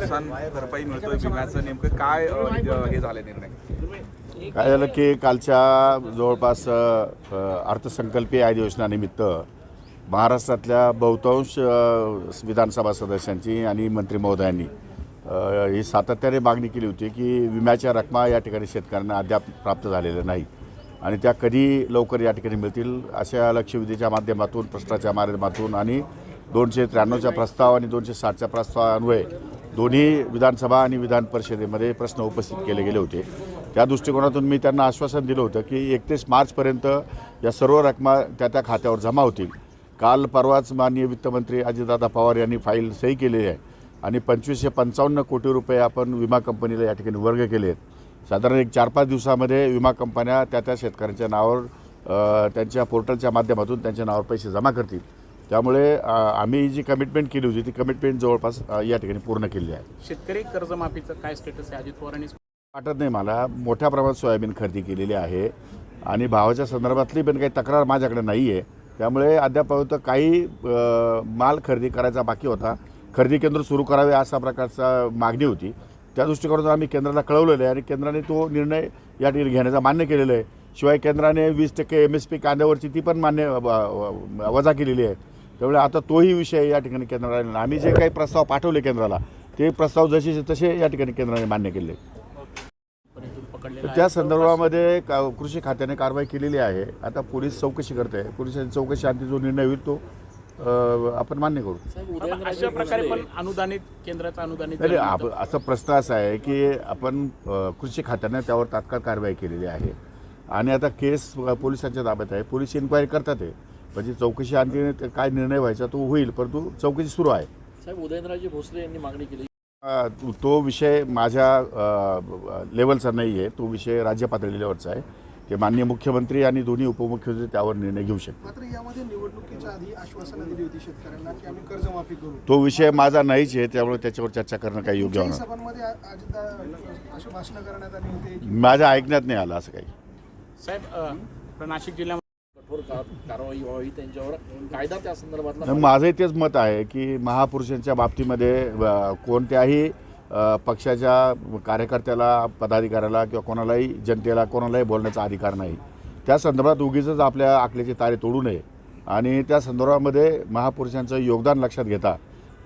नुकसान भरपाई मिळतोय विम्याचं नेमकं काय हे झालं निर्णय? काय झालं की कालच्या जवळपास अर्थसंकल्पीय अधिवेशनानिमित्त महाराष्ट्रातल्या बहुतांश विधानसभा सदस्यांची आणि मंत्री महोदयांनी ही सातत्याने मागणी केली होती की विम्याच्या रकमा या ठिकाणी शेतकऱ्यांना अद्याप प्राप्त झालेल्या नाही. आणि त्या कधी लवकर या ठिकाणी मिळतील अशा लक्षवेधीच्या माध्यमातून प्रश्नाच्या माध्यमातून आणि दोनशे त्र्याण्णवच्या प्रस्ताव आणि दोनशे साठच्या प्रस्तावान्वये दोन्ही विधानसभा आणि विधान परिषदेमध्ये प्रश्न उपस्थित केले गेले होते. त्या दृष्टिकोनातून मी त्यांना आश्वासन दिलं होतं की एकतीस मार्चपर्यंत या सर्व रकमा त्या त्या खात्यावर जमा होतील. काल परवाच माननीय वित्तमंत्री अजितदादा पवार यांनी फाईल सही केलेली आहे आणि पंचवीसशे पंचावन्न कोटी रुपये आपण विमा कंपनीला या ठिकाणी वर्ग केले आहेत. साधारण एक चार पाच दिवसामध्ये विमा कंपन्या त्या त्या शेतकऱ्यांच्या नावावर त्यांच्या पोर्टलच्या माध्यमातून त्यांच्या नावावर पैसे जमा करतील. त्यामुळे आम्ही जी कमिटमेंट केली होती ती कमिटमेंट जवळपास या ठिकाणी पूर्ण केली आहे. शेतकरी कर्जमाफीचं काय स्टेटस आहे? अजित पवारांनी वाटत नाही मला. मोठ्या प्रमाणात सोयाबीन खरेदी केलेली आहे. आणि भावाच्या संदर्भातली पण काही तक्रार माझ्याकडे नाही आहे त्यामुळे अद्यापर्यंत काही माल खरेदी करायचा बाकी होता. खरेदी केंद्र सुरू करावे असा प्रकारचा मागणी होती. त्या दृष्टिकोनातून आम्ही केंद्राला कळवलेलं आहे आणि केंद्राने तो निर्णय या ठिकाणी घेण्याचा मान्य केलेला आहे. शिवाय केंद्राने वीस टक्के एम एस पी कांद्यावरची ती पण मान्य वजा केलेली आहे. त्यामुळे आता तोही विषय या ठिकाणी केंद्राला आम्ही जे काही प्रस्ताव पाठवले केंद्राला ते प्रस्ताव जसे तसे या ठिकाणी केंद्राने मान्य केले. त्या संदर्भामध्ये का कृषी खात्याने कारवाई केलेली आहे. आता पोलीस चौकशी करते. पोलिसांची चौकशी आणि जो निर्णय होईल तो आपण मान्य करू. अशा प्रकारे पण अनुदानित केंद्राचं अनुदानित असा प्रश्न असा आहे की आपण कृषी खात्याने त्यावर तात्काळ कारवाई केलेली आहे. आणि आता केस पोलिसांच्या ताब्यात आहे. पोलीस इन्क्वायरी करतात आहे म्हणजे चौकशी आणखी काय निर्णय व्हायचा तो होईल परंतु चौकशी सुरू आहे. साहेब उदयनराजे भोसले यांनी मागणी केली. तो- विषय माझ्या लेवलचा नाही आहे तो विषय राज्य पातळीवरचा आहे. ते माननीय मुख्यमंत्री आणि दोन्ही उपमुख्यमंत्री त्यावर निर्णय घेऊ शकतात मात्र यामध्ये निवडणुकीच्या आधी आश्वासनं दिली होती शेतकऱ्यांना की आम्ही कर्जमाफी करू. तो विषय माझा नाहीच आहे त्यामुळे त्याच्यावर चर्चा करणं काही योग्य होणार माझ्या ऐकण्यात नाही आलं असं काही. साहेब नाशिक जिल्ह्यामध्ये कठोर का- कारवाई व्हावी त्यांच्यावर. कायदा त्या संदर्भातला माझंही तेच मत आहे की महापुरुषांच्या बाबतीमध्ये अ, कोणत्याही अ, पक्षाच्या कार्यकर्त्याला पदाधिकाऱ्याला किंवा कोणालाही जनतेला कोणालाही बोलण्याचा अधिकार नाही. त्या संदर्भात उगीच आपल्या आखल्याचे तारे तोडू नये. आणि त्या संदर्भामध्ये महापुरुषांचं योगदान लक्षात घेता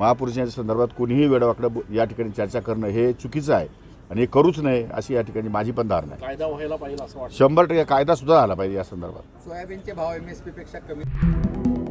महापुरुषांच्या संदर्भात कुणीही वेडवाकडं बो- या ठिकाणी चर्चा करणं हे चुकीचं आहे. आणि हे करूच नये अशी या ठिकाणी माझी पण धारणा आहे. कायदा व्हायला पाहिजे असं वाटतं. शंभर टक्के कायदा सुद्धा झाला पाहिजे या संदर्भात. सोयाबीनचे भाव एम एस पी पेक्षा कमी.